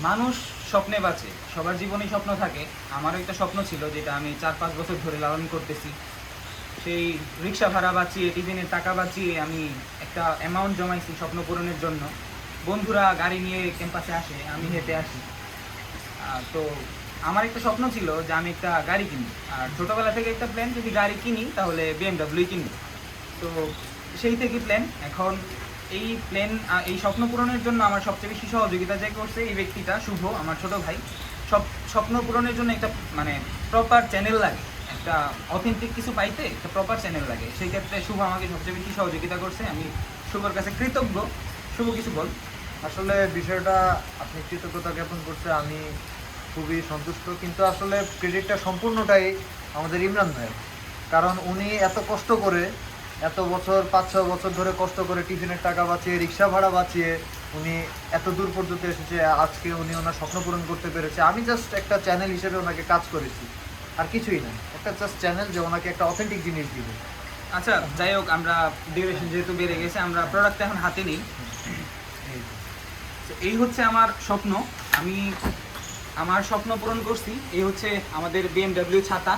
মানুষ স্বপ্নে বাঁচে, সবার জীবনেই স্বপ্ন থাকে। আমারও একটা স্বপ্ন ছিল যেটা আমি চার পাঁচ বছর ধরে লালন করতেছি। সেই রিক্সা ভাড়া বাঁচিয়ে, টিফিনের টাকা বাঁচিয়ে আমি একটা অ্যামাউন্ট জমাইছি স্বপ্ন পূরণের জন্য। বন্ধুরা গাড়ি নিয়ে ক্যাম্পাসে আসে, আমি হেঁটে আসি। তো আমার একটা স্বপ্ন ছিল যে আমি একটা গাড়ি কিনি। আর ছোটোবেলা থেকে একটা প্ল্যান যদি গাড়ি কিনি তাহলে বিএমডাব্লিউ কিনি তো সেই থেকে প্ল্যান এখন এই প্ল্যান এই স্বপ্ন পূরণের জন্য আমার সবচেয়ে বেশি সহযোগিতা যে করছে এই ব্যক্তিটা, শুভ, আমার ছোট ভাই। সব, স্বপ্ন পূরণের জন্য একটা মানে প্রপার চ্যানেল লাগে। একটা অথেন্টিক কিছু পাইতে একটা প্রপার চ্যানেল লাগে। সেই ক্ষেত্রে শুভ আমাকে সবচেয়ে বেশি সহযোগিতা করছে। আমি শুভর কাছে কৃতজ্ঞ। শুভ, কিছু বল। আসলে বিষয়টা, আপনি কৃতজ্ঞতা জ্ঞাপন করতে আমি খুবই সন্তুষ্ট। কিন্তু আসলে ক্রেডিটটা সম্পূর্ণটাই আমাদের ইমরান ভাইয়ের। কারণ উনি এত কষ্ট করে এত বছর পাঁচ ছ বছর ধরে কষ্ট করে টিফিনের টাকা বাঁচিয়ে রিক্সা ভাড়া বাঁচিয়ে উনি এত দূর পর্যন্ত এসেছে আজকে উনি ওনার স্বপ্ন পূরণ করতে পেরেছে। আমি জাস্ট একটা চ্যানেল হিসেবে ওনাকে কাজ করেছি আর কিছুই না। একটা জাস্ট চ্যানেল যে ওনাকে একটা অথেন্টিক জিনিস দিবে। আচ্ছা যাই হোক আমরা ডিউরেশন যেহেতু বেড়ে গেছে আমরা প্রোডাক্ট এখন হাতে নিই। তো এই হচ্ছে আমার স্বপ্ন। আমি আমার স্বপ্ন পূরণ করছি এই হচ্ছে আমাদের বিএমডাব্লিউ ছাতা।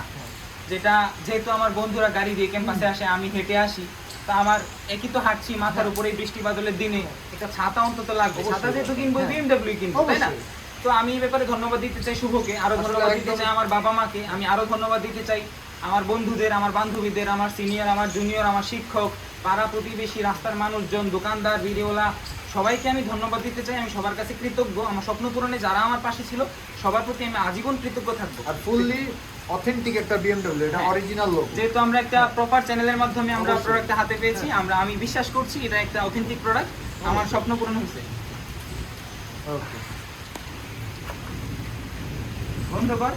যেটা যেহেতু আমার বন্ধুরা গাড়ি দিয়ে ক্যাম্পাসে আসে আমি হেঁটে আসি তা আমার একই তো হাঁটছি মাথার উপরে বৃষ্টি বাদলের দিনে। একটা ছাতা অন্তত লাগবে। ছাতা যেহেতু কিনবো হ্যাঁ। বিএমডাব্লিউ কিনবো তাই না? তো আমি এই ব্যাপারে ধন্যবাদ দিতে চাই শুভকে আরও ধন্যবাদ দিতে চাই আমার বাবা মাকে আমি আরও ধন্যবাদ দিতে চাই আমার বন্ধুদের আমার বান্ধবীদের আমার সিনিয়র আমার জুনিয়র আমার শিক্ষক পাড়া প্রতিবেশী রাস্তার মানুষজন দোকানদার ভিডিওলা সবাইকে আমি ধন্যবাদ দিতে চাই আমি সবার কাছে কৃতজ্ঞ। আমার স্বপ্ন পূরণে যারা আমার পাশে ছিল সবার প্রতি আমি আজীবন কৃতজ্ঞ থাকব। আর ফুললি অথেন্টিক একটা বিএমডব্লিউ এটা হ্যাঁ। অরিজিনাল লোক যেহেতু আমরা একটা প্রপার চ্যানেলের মাধ্যমে আমরা প্রোডাক্টটা হাতে পেয়েছি আমরা আমি বিশ্বাস করছি এটা একটা অথেন্টিক প্রোডাক্ট আমার স্বপ্ন পূরণ হয়েছে। ওকে বন্ধ কর